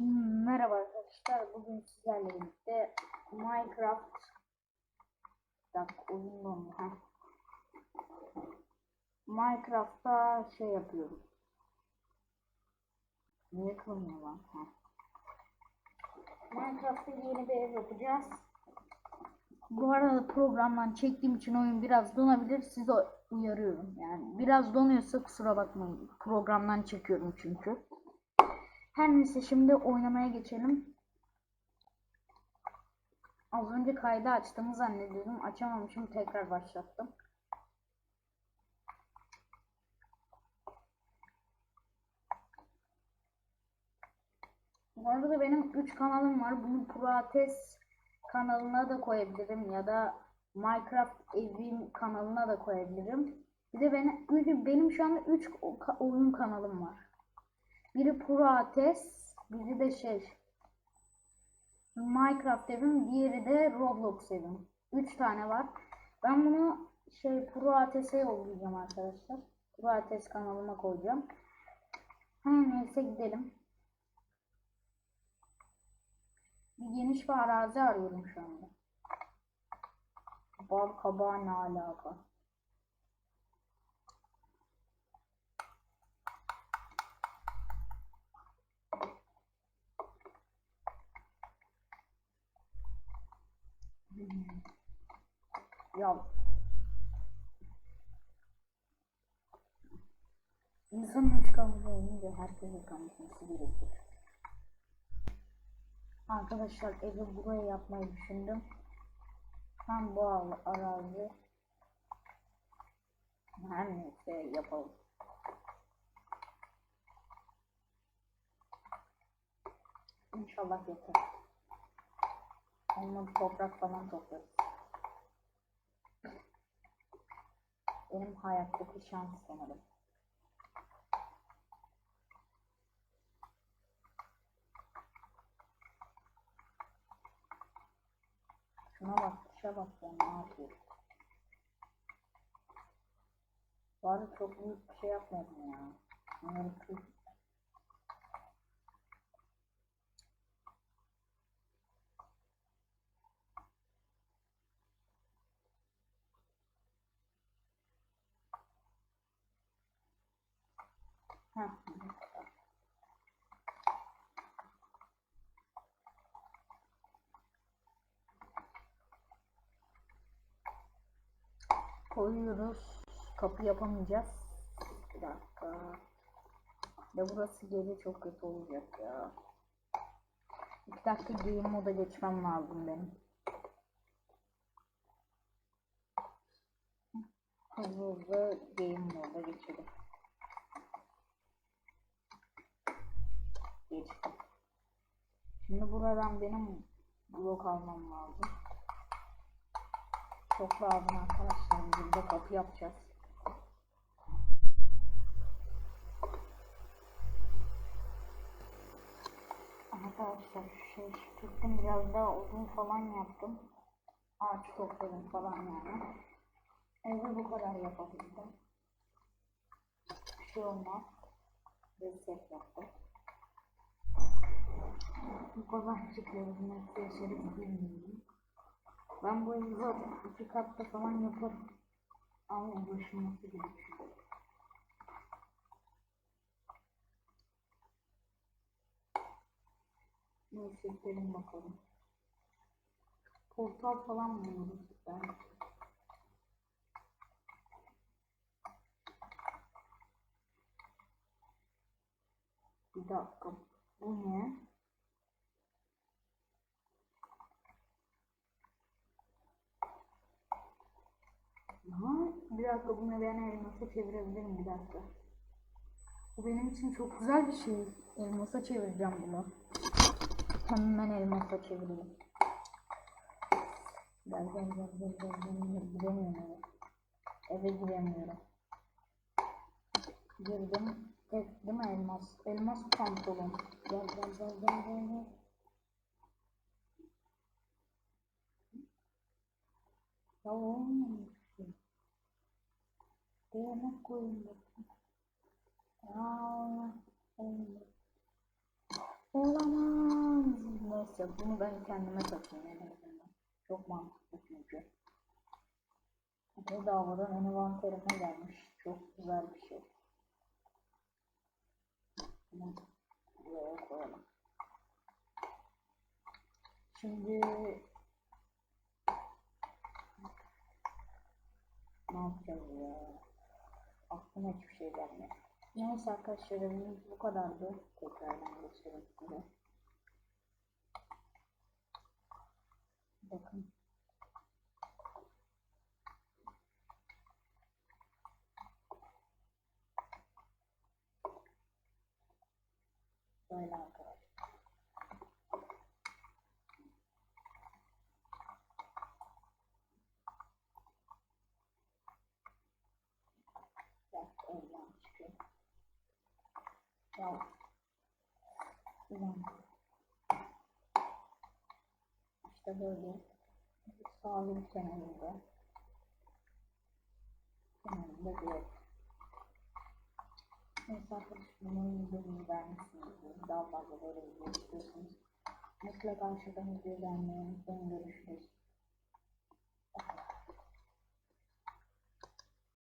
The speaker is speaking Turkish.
Hmm, Merhaba arkadaşlar. Bugün sizlerle birlikte Minecraft dakika oyun. Heh. Minecraft'ta şey yapıyorum. Niye kılmıyor lan? Heh. Minecraft'ta yeni bir ev yapacağız. Bu arada programdan çektiğim için oyun biraz donabilir. Sizi uyarıyorum. Yani biraz donuyorsa kusura bakmayın. Programdan çekiyorum çünkü. Her neyse şimdi oynamaya geçelim. Az önce kaydı açtığımı zannediyordum. Açamamışım. Tekrar başlattım. Bu arada benim 3 kanalım var. Bunu Prates kanalına da koyabilirim ya da Minecraft evim kanalına da koyabilirim. Bir de benim, benim şu anda 3 oyun kanalım var. Biri Prates, biri de şey Minecraft evim, diğeri de Roblox evim. 3 tane var. Ben bunu şey Prates'e yollayacağım arkadaşlar. Prates kanalıma koyacağım. Her neyse gidelim. Bir geniş bir arazi arıyorum şu anda. Bal kabağı ne alaka? Ya İnsanın kamuda olunca herkesin kamusması gerekir. Arkadaşlar evi buraya yapmayı düşündüm. Tam bu arazi. Her neyse yapalım. İnşallah yeter. Olmadı toprak falan toplarız. Benim hayattaki şans sanırım. Şuna bak, kuşa bak ya ne yapıyor. Bari çok büyük bir şey yapmadım ya. Bunları kız. Heh, koyuyoruz. Kapı yapamayacağız. Bir dakika. Ya burası geri çok kötü olacak ya. İki dakika game moda geçmem lazım benim. Hızlı hızlı game moda geçelim. Şimdi buradan benim blok almam lazım. Çok lazım arkadaşlar. Burada kapı yapacağız. Arkadaşlar şey tuttum biraz daha uzun falan yaptım. Ağaç topladım falan yani. Evi bu kadar yapabildim. Bir şey olmaz. Reset yaptım. Kadar çıkıyoruz. Nasıl yaşarız bilmiyorum. Ben bu evi iki katta falan yaparım. Ama uğraşılması gerekiyor. Neyse gidelim bakalım. Portal falan mı olur ben? Bir dakika. Bu ne? Ha, bir dakika bunu ben elmasa çevirebilirim bir dakika. Bu benim için çok güzel bir şey. Elmasa çevireceğim bunu. Hemen elmasa çevireyim. Gel gel gel gel gel gel giremiyorum eve. Eve giremiyorum. Girdim. Tek değil mi elmas? Elmas pantolon. Gel gel gel gel gel gel. Ya olmamış. Koyun bakayım. Aa, olmadı. Olamaz. Neyse bunu ben kendime takayım en azından. Çok mantıklı çünkü. Bedavadan envanterime gelmiş. Çok güzel bir şey. Bunu buraya koyalım. Şimdi ne yapacağız ya? Aklıma hiçbir şey gelmiyor. Neyse arkadaşlar bu kadardı. Tekrardan göstereyim size. Bakın. Böyle arkadaşlar. Bak oradan çıkıyor. Ya. Ulan. İşte böyle. Sağlık kenarında. Kenarında bir Neyse arkadaşlar umarım videomu beğenmişsinizdir. Daha fazla böyle video istiyorsanız mutlaka aşağıdan video beğenmeyi. Görüşürüz.